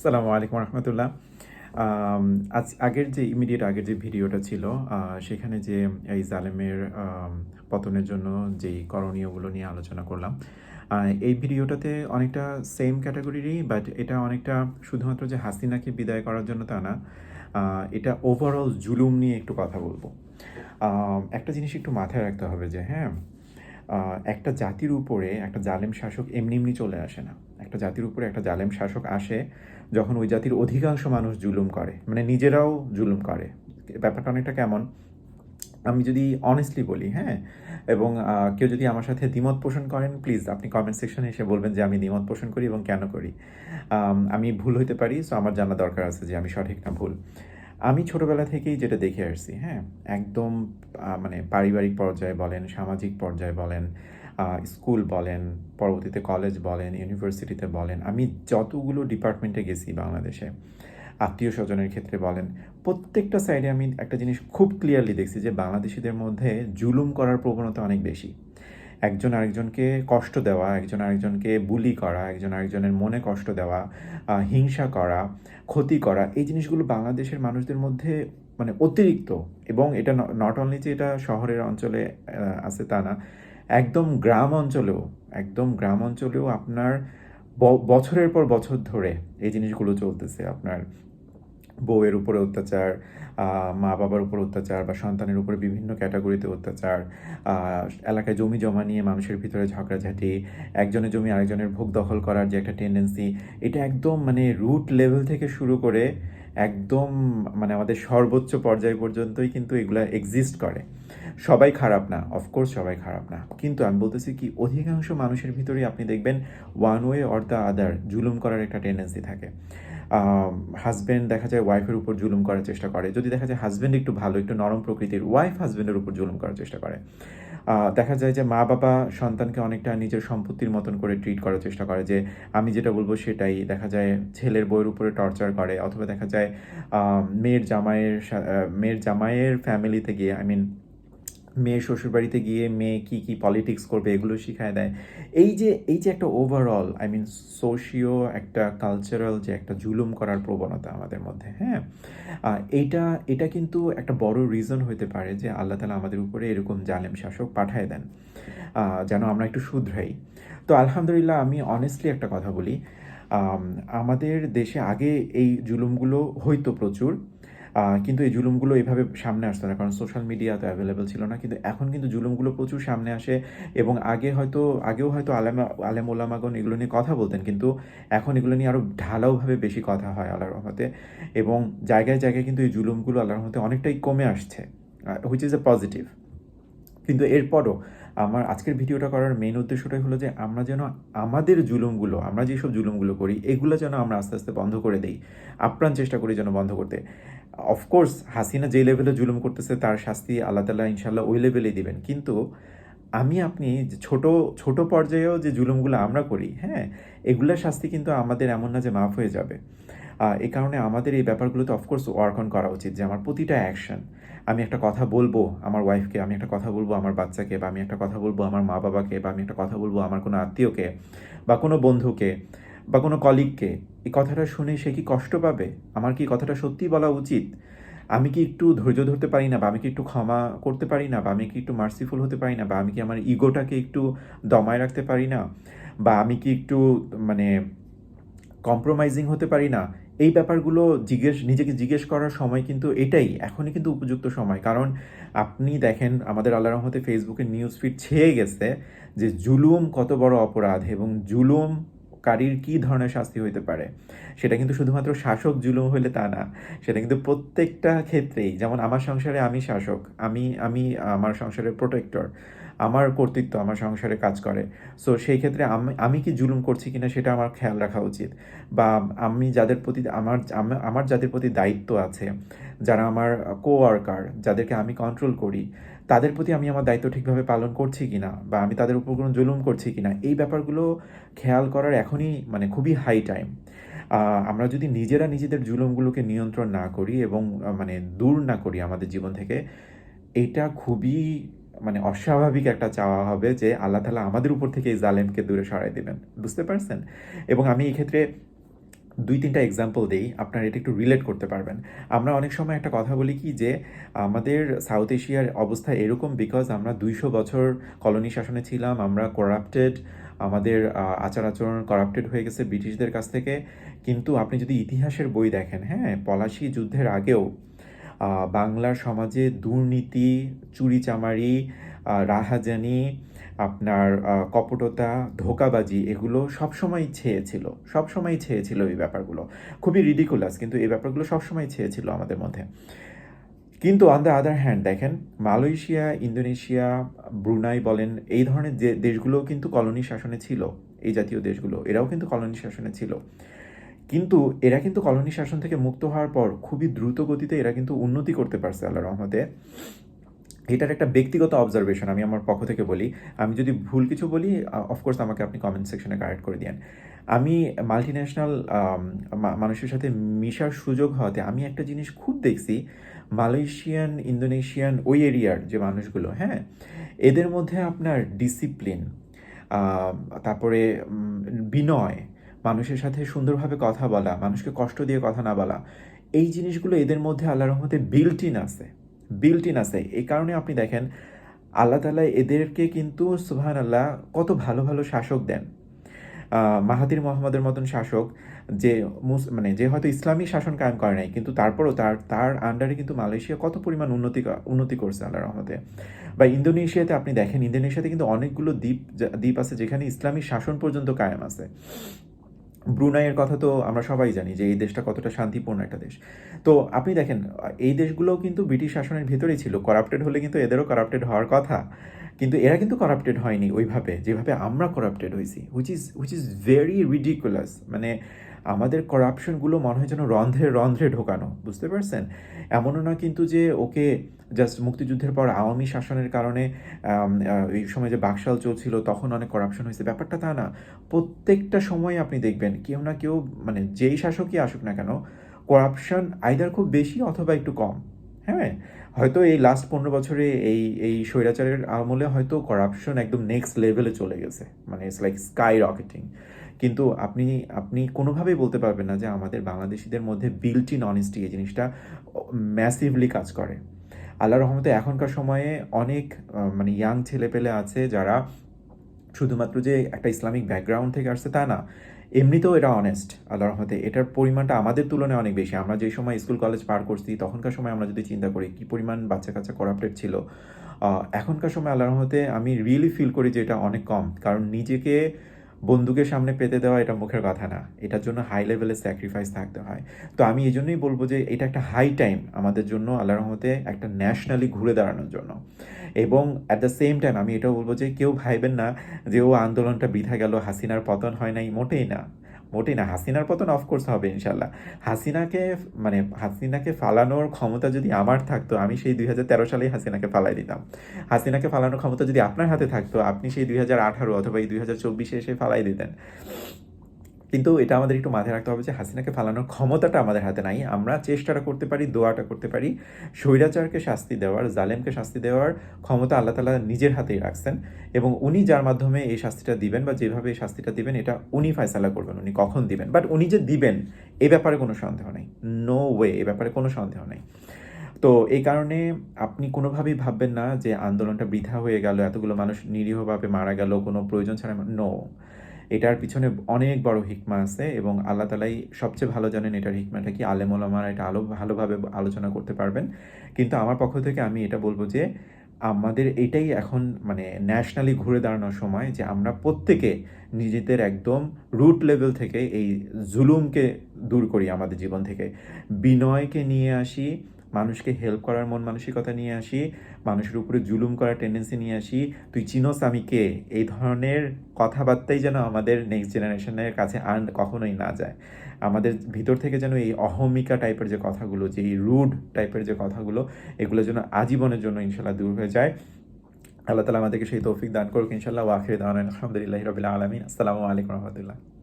আসসালামু আলাইকুম রহমতুল্লাহ। আজ আগের যে ইমিডিয়েট আগের যে ভিডিওটা ছিল সেখানে যে এই জালেমের পতনের জন্য যেই করণীয়গুলো নিয়ে আলোচনা করলাম এই ভিডিওটাতে অনেকটা সেম ক্যাটাগরিরই বাট এটা অনেকটা শুধুমাত্র যে হাসিনাকে বিদায় করার জন্য তা না এটা ওভারঅল জুলুম নিয়ে একটু কথা বলব। একটা জিনিস একটু মাথায় রাখতে হবে যে হ্যাঁ একটা জাতির উপরে, একটা জালেম শাসক এমনি এমনি চলে আসে না। একটা জাতির উপরে একটা জালেম শাসক আসে যখন ওই জাতির অধিকাংশ মানুষ জুলুম করে মানে নিজেরাও জুলুম করে। ব্যাপারটা অনেকটা কেমন? আমি যদি অনেস্টলি বলি হ্যাঁ? এবং কেউ যদি আমার সাথে দ্বিমত পোষণ করেন প্লিজ আপনি কমেন্ট সেকশনে এসে বলবেন যে আমি দ্বিমত পোষণ করি এবং কেন করি। আমি ভুল হইতে পারি সো আমার জানা দরকার আছে যে আমি সঠিক না ভুল। আমি ছোটোবেলা থেকেই যেটা দেখে আসছি হ্যাঁ? একদম মানে পারিবারিক পর্যায়ে বলেন, সামাজিক পর্যায়ে বলেন স্কুল বলেন, পরবর্তীতে কলেজ বলেন ইউনিভার্সিটিতে বলেন, আমি যতগুলো ডিপার্টমেন্টে গেছি বাংলাদেশে, আত্মীয় স্বজনের ক্ষেত্রে বলেন, প্রত্যেকটা সাইডে আমি একটা জিনিস খুব ক্লিয়ারলি দেখছি যে বাংলাদেশিদের মধ্যে জুলুম করার প্রবণতা অনেক বেশি। একজন আরেকজনকে কষ্ট দেওয়া, একজন আরেকজনকে বুলি করা, একজন আরেকজনের মনে কষ্ট দেওয়া হিংসা করা, ক্ষতি করা, এই জিনিসগুলো বাংলাদেশের মানুষদের মধ্যে মানে অতিরিক্ত এবং এটা নট অনলি যে এটা শহরের অঞ্চলে আছে তা না একদম গ্রাম অঞ্চলেও, একদম গ্রাম অঞ্চলেও আপনার বছরের পর বছর ধরে এই জিনিসগুলো চলতেছে। আপনার বউয়ের উপরে অত্যাচার মা বাবার উপর অত্যাচার বা সন্তানের উপরে বিভিন্ন ক্যাটাগরিতে অত্যাচার এলাকায় জমি জমা নিয়ে মানুষের ভিতরে ঝগড়াঝাঁটি, একজনের জমি আরেকজনের ভোগ দখল করার যে একটা টেন্ডেন্সি এটা একদম মানে রুট লেভেল থেকে শুরু করে একদম মানে আমাদের সর্বোচ্চ পর্যায় পর্যন্তই কিন্তু এগুলা এক্সিস্ট করে। সবাই খারাপ না অফকোর্স সবাই খারাপ না। কিন্তু আমি বলতেছি কি, অধিকাংশ মানুষের ভিতরেই আপনি দেখবেন one way or the other জুলুম করার একটা টেন্ডেন্সি থাকে। হাজব্যান্ড দেখা যায় ওয়াইফের উপর জুলুম করার চেষ্টা করে। যদি দেখা যায় হাজব্যান্ড একটু ভালো, একটু নরম প্রকৃতির ওয়াইফ হাজব্যান্ডের উপর জুলুম করার চেষ্টা করে। দেখা যায় যে মা বাবা সন্তানকে অনেকটা নিজের সম্পত্তির মতন করে ট্রিট করার চেষ্টা করে যে, আমি যেটা বলব সেটাই। দেখা যায় ছেলের বউয়ের উপরে টর্চার করে, অথবা দেখা যায় মেয়ের জামাইয়ের মেয়ের জামাইয়ের ফ্যামিলিতে গিয়ে আই মিন মেয়ে শ্বশুরবাড়িতে গিয়ে মেয়ে কি কি পলিটিক্স করবে এগুলো শিখায় দেয়। এই যে এই যে একটা ওভারঅল আই মিন সোশিও একটা কালচারাল যে একটা জুলুম করার প্রবণতা আমাদের মধ্যে হ্যাঁ? এইটা এটা কিন্তু একটা বড় রিজন হতে পারে যে আল্লাহ তালা আমাদের উপরে এরকম জালেম শাসক পাঠায় দেন। যেন আমরা একটু শুধরাই। তো আলহামদুলিল্লাহ আমি অনেস্টলি একটা কথা বলি। আমাদের দেশে আগে এই জুলুমগুলো হইতো প্রচুর। কিন্তু এই জুলুমগুলো এভাবে সামনে আসতো না, কারণ সোশ্যাল মিডিয়া তো অ্যাভেলেবেল ছিল না। কিন্তু এখন কিন্তু জুলুমগুলো প্রচুর সামনে আসে এবং আগে হয়তো, আগেও হয়তো আলেমা, আলেম ওলামাগন এগুলো নিয়ে কথা বলতেন, কিন্তু এখন এগুলো নিয়ে আরও ঢালাওভাবে বেশি কথা হয় আল্লাহর রহমতে। এবং জায়গায় জায়গায় কিন্তু এই জুলুমগুলো আল্লাহর রহমতে অনেকটাই কমে আসছে হুইচ ইজ এ পজিটিভ কিন্তু এরপরও আমার আজকের ভিডিওটা করার মেইন উদ্দেশ্যটাই হলো যে আমরা যেন আমাদের জুলুমগুলো, আমরা যেসব জুলুমগুলো করি, এগুলো যেন আমরা আস্তে আস্তে বন্ধ করে দেই, আপ্রাণ চেষ্টা করি যেন বন্ধ করতে। অফকোর্স হাসিনা যে লেভেলে জুলুম করতেছে, তার শাস্তি আল্লাহ তালা ইনশাল্লাহ ওই লেভেলেই দিবেন। কিন্তু আমি, আপনি ছোট ছোট পর্যায়েও যে জুলুমগুলো আমরা করি হ্যাঁ এগুলোর শাস্তি কিন্তু আমাদের এমন না যে মাফ হয়ে যাবে। এই কারণে আমাদের এই ব্যাপারগুলোতে অফকোর্স ওয়ার্ক অন করা উচিত যে আমার প্রতিটা অ্যাকশন আমি একটা কথা বলব আমার ওয়াইফকে আমি একটা কথা বলব আমার বাচ্চাকে, বা আমি একটা কথা বলব আমার মা বাবাকে, বা আমি একটা কথা বলব আমার কোনো আত্মীয়কে, বা কোনো বন্ধুকে, বা কোনো কলিগকে এই কথাটা শুনে সে কি কষ্ট পাবে? আমার কি কথাটা সত্যি বলা উচিত? আমি কি একটু ধৈর্য ধরতে পারি না, বা আমি কি একটু ক্ষমা করতে পারি না, বা আমি কি একটু মার্সিফুল হতে পারি না, বা আমি কি আমার ইগোটাকে একটু দমায় রাখতে পারি না, বা আমি কি একটু মানে কম্প্রোমাইজিং হতে পারি না? এই ব্যাপারগুলো জিজ্ঞেস, নিজেকে জিজ্ঞেস করার সময় কিন্তু এটাই, এখনই কিন্তু উপযুক্ত সময়। কারণ আপনি দেখেন, আমাদের আল্লাহ রহমতে ফেসবুকে নিউজ ফিড ছেয়ে গেছে যে জুলুম কত বড় অপরাধ এবং জুলুম কারীর কী ধরনের শাস্তি হইতে পারে। সেটা কিন্তু শুধুমাত্র শাসক জুলুম হইলে তা না, সেটা কিন্তু প্রত্যেকটা ক্ষেত্রেই। যেমন আমার সংসারে আমি শাসক, আমি আমি আমার সংসারের প্রোটেক্টর আমার কর্তৃত্ব, আমার সংসারে কাজ করে। সো সেই ক্ষেত্রে আমি আমি কি জুলুম করছি কিনা সেটা আমার খেয়াল রাখা উচিত। বা আমি যাদের প্রতি আমার আমার যাদের প্রতি দায়িত্ব আছে, যারা আমার কো ওয়ার্কার যাদেরকে আমি কন্ট্রোল করি, তাদের প্রতি আমি আমার দায়িত্ব ঠিকভাবে পালন করছি কি না বা আমি তাদের উপর কোনো জুলুম করছি কি না এই ব্যাপারগুলো খেয়াল করার এখনই মানে খুবই হাই টাইম আমরা যদি নিজেরা নিজেদের জুলুমগুলোকে নিয়ন্ত্রণ না করি এবং মানে দূর না করি আমাদের জীবন থেকে, এটা খুবই মানে অস্বাভাবিক একটা চাওয়া হবে যে আল্লাহ তালা আমাদের উপর থেকে এই জালেমকে দূরে সরাই দেবেন। বুঝতে পারছেন? এবং আমি এই ক্ষেত্রে দুই তিনটা এক্সাম্পল দেই, আপনারা এটা একটু রিলেট করতে পারবেন। আমরা অনেক সময় একটা কথা বলি কি যে, আমাদের সাউথ এশিয়ার অবস্থা এরকম বিকজ আমরা দুইশো বছর কলোনি শাসনে ছিলাম, আমরা করাপ্টেড আমাদের আচার আচরণ করাপ্টেড হয়ে গেছে ব্রিটিশদের কাছ থেকে। কিন্তু আপনি যদি ইতিহাসের বই দেখেন হ্যাঁ পলাশি যুদ্ধের আগেও বাংলার সমাজে দুর্নীতি, চুরিচামারি রাহাজানি, আপনার কপটতা, ধোকাবাজি এগুলো সবসময় ছেয়েছিল সবসময় ছেয়েছিল এই ব্যাপারগুলো। খুবই রিডিকুলাস কিন্তু এই ব্যাপারগুলো সবসময় ছেয়েছিল আমাদের মধ্যে। কিন্তু অন দ্য আদার হ্যান্ড দেখেন, মালয়েশিয়া, ইন্দোনেশিয়া, ব্রুনাই বলেন, এই ধরনের যে দেশগুলোও কিন্তু কলোনি শাসনে ছিল, এই জাতীয় দেশগুলো, এরাও কিন্তু কলোনি শাসনে ছিল। কিন্তু এরা কিন্তু কলোনি শাসন থেকে মুক্ত হওয়ার পর খুবই দ্রুত গতিতে এরা কিন্তু উন্নতি করতে পারছে আল্লাহ রহমতে। এটার একটা ব্যক্তিগত অবজারভেশন আমি আমার পক্ষ থেকে বলি। আমি যদি ভুল কিছু বলি অফকোর্স আমাকে আপনি কমেন্ট সেকশনে কারেক্ট করে দিয়েন। আমি মাল্টি ন্যাশনাল মানুষের সাথে মিশার সুযোগ হওয়াতে আমি একটা জিনিস খুব দেখছি মালয়েশিয়ান ইন্দোনেশিয়ান ওই এরিয়ার যে মানুষগুলো হ্যাঁ এদের মধ্যে আপনার ডিসিপ্লিন তারপরে বিনয় মানুষের সাথে সুন্দরভাবে কথা বলা, মানুষকে কষ্ট দিয়ে কথা না বলা, এই জিনিসগুলো এদের মধ্যে আল্লাহ রহমতে বিল্ট ইন আছে বিল্ট ইন আছে। এই কারণে আপনি দেখেন, আল্লাহ তালা এদেরকে কিন্তু সুবহান আল্লাহ কত ভালো ভালো শাসক দেন। মাহাতির মোহাম্মদের মতন শাসক, যে মুস মানে যে হয়তো ইসলামী শাসন কায়েম করে নাই, কিন্তু তারপরও তার তার আন্ডারে কিন্তু মালয়েশিয়া কত পরিমাণ উন্নতি উন্নতি করছে আল্লাহ রহমতে। বা ইন্দোনেশিয়াতে আপনি দেখেন, ইন্দোনেশিয়াতে কিন্তু অনেকগুলো দ্বীপ দ্বীপ আছে যেখানে ইসলামী শাসন পর্যন্ত কায়েম আছে। ব্রুনাইয়ের কথা তো আমরা সবাই জানি যে এই দেশটা কতটা শান্তিপূর্ণ একটা দেশ। তো আপনি দেখেন, এই দেশগুলো কিন্তু ব্রিটিশ শাসনের ভেতরেই ছিল। করাপ্টেড হলে কিন্তু এদেরও করাপ্টেড হওয়ার কথা। কিন্তু এরা কিন্তু করাপ্টেড হয়নি ওইভাবে, যেভাবে আমরা করাপ্টেড হয়েছি which is which is very ridiculous মানে আমাদের করাপশনগুলো মনে হয় যেন রন্ধ্রে রন্ধ্রে ঢোকানো, বুঝতে পারছেন? এমনও না কিন্তু যে ওকে জাস্ট মুক্তিযুদ্ধের পর আওয়ামী শাসনের কারণে এই সময় যে বাকশাল চলছিল, তখন অনেক করাপশন হয়েছে। ব্যাপারটা তা না। প্রত্যেকটা সময় আপনি দেখবেন, কেউ না কেউ মানে যেই শাসকই আসুক না কেন করাপশন আইদার খুব বেশি অথবা একটু কম হ্যাঁ? হয়তো এই লাস্ট পনেরো বছরে এই এই স্বৈরাচারের আমলে হয়তো করাপশন একদম নেক্সট লেভেলে চলে গেছে। মানে ইটস লাইক স্কাই রকেটিং কিন্তু আপনি আপনি কোনোভাবেই বলতে পারবেন না যে আমাদের বাংলাদেশিদের মধ্যে বিল্ট ইন এই জিনিসটা ম্যাসিভলি কাজ করে। আল্লাহ রহমতে এখনকার সময়ে অনেক মানে ইয়াং ছেলেপেলে আছে যারা শুধুমাত্র যে একটা ইসলামিক ব্যাকগ্রাউন্ড থেকে আসছে তা না, এমনিতেও এটা অনেস্ট আল্লাহ রহমতে। এটার পরিমাণটা আমাদের তুলনায় অনেক বেশি। আমরা যে সময় স্কুল কলেজ পার করছি, তখনকার সময় আমরা যদি চিন্তা করি কি পরিমাণ বাচ্চা কাচ্চা করাপ্টেড ছিল এখনকার সময় আল্লাহ রহমতে আমি রিয়েলি ফিল করি যে এটা অনেক কম। কারণ নিজেকে বন্দুকের সামনে পেতে দেওয়া এটা মুখের কথা না। এটার জন্য হাই লেভেলের স্যাক্রিফাইস থাকতে হয়। তো আমি এই জন্যই বলব যে এটা একটা হাই টাইম আমাদের জন্য আল্লাহ রহমতে একটা ন্যাশনালি ঘুরে দাঁড়ানোর জন্য। এবং অ্যাট দ্য সেম টাইম আমি এটাও বলব যে কেউ ভাইবেন না যে, ও আন্দোলনটা বৃথা গেল, হাসিনার পতন হয় নাই, মোটেই না। মোটেই না, হাসিনার পতন অফকোর্স হবে ইনশাল্লাহ হাসিনাকে মানে হাসিনাকে ফালানোর ক্ষমতা যদি আমার থাকতো, আমি সেই দুই হাজার তেরো সালেই হাসিনাকে ফালাই দিতাম। হাসিনাকে ফালানোর ক্ষমতা যদি আপনার হাতে থাকতো, আপনি সেই দুই হাজার আঠারো অথবা এই দুই হাজার চব্বিশে এসে ফালাই দিতেন। কিন্তু এটা আমাদের একটু মাথায় রাখতে হবে যে হাসিনাকে ফালানোর ক্ষমতাটা আমাদের হাতে নাই। আমরা চেষ্টাটা করতে পারি, দোয়াটা করতে পারি। স্বৈরাচারকে শাস্তি দেওয়ার, জালেমকে শাস্তি দেওয়ার ক্ষমতা আল্লাহ তালা নিজের হাতেই রাখছেন এবং উনি যার মাধ্যমে এই শাস্তিটা দিবেন বা যেভাবে এই শাস্তিটা দিবেন, এটা উনি ফয়সালা করবেন, উনি কখন দিবেন? বাট উনি যে দিবেন, এ ব্যাপারে কোনো সন্দেহ নেই। নো ওয়ে এ ব্যাপারে কোনো সন্দেহ নেই। তো এই কারণে আপনি কোনোভাবেই ভাববেন না যে আন্দোলনটা বৃথা হয়ে গেল, এতগুলো মানুষ নিরীহভাবে মারা গেল, কোনো প্রয়োজন ছাড়া নো এটার পিছনে অনেক বড় হিকমা আছে এবং আল্লাহ তালাই সবচেয়ে ভালো জানেন এটার হিকমাটা কি। আলেম ওলামারা এটা আলো, ভালোভাবে আলোচনা করতে পারবেন। কিন্তু আমার পক্ষ থেকে আমি এটা বলব যে, আমাদের এটাই এখন মানে ন্যাশনালি ঘুরে দাঁড়ানোর সময় যে আমরা প্রত্যেকে নিজেদের একদম রুট লেভেল থেকে এই জুলুমকে দূর করি আমাদের জীবন থেকে। বিনয়কে নিয়ে আসি মানুষকে হেল্প করার মন মানসিকতা নিয়ে আসি, মানুষের উপরে জুলুম করার টেন্ডেন্সি নিয়ে আসি। তুই চিনোস আমি কে? এই ধরনের কথাবার্তাই যেন আমাদের নেক্সট জেনারেশনের কাছে আর কখনোই না যায়। আমাদের ভিতর থেকে যেন এই অহমিকা টাইপের যে কথাগুলো, যে এই রুড টাইপের যে কথাগুলো, এগুলো যেন আজীবনের জন্য ইনশাল্লাহ দূর হয়ে যায়। আল্লাহ তালা আমাদেরকে সেই তৌফিক দান করুক, ইনশাল্লাহ ওয়াখির দান আলহামদুলিল্লাহ রবিল্লা আলমিন। আসসালামু আলাইকুম রহমতুল্লাহ।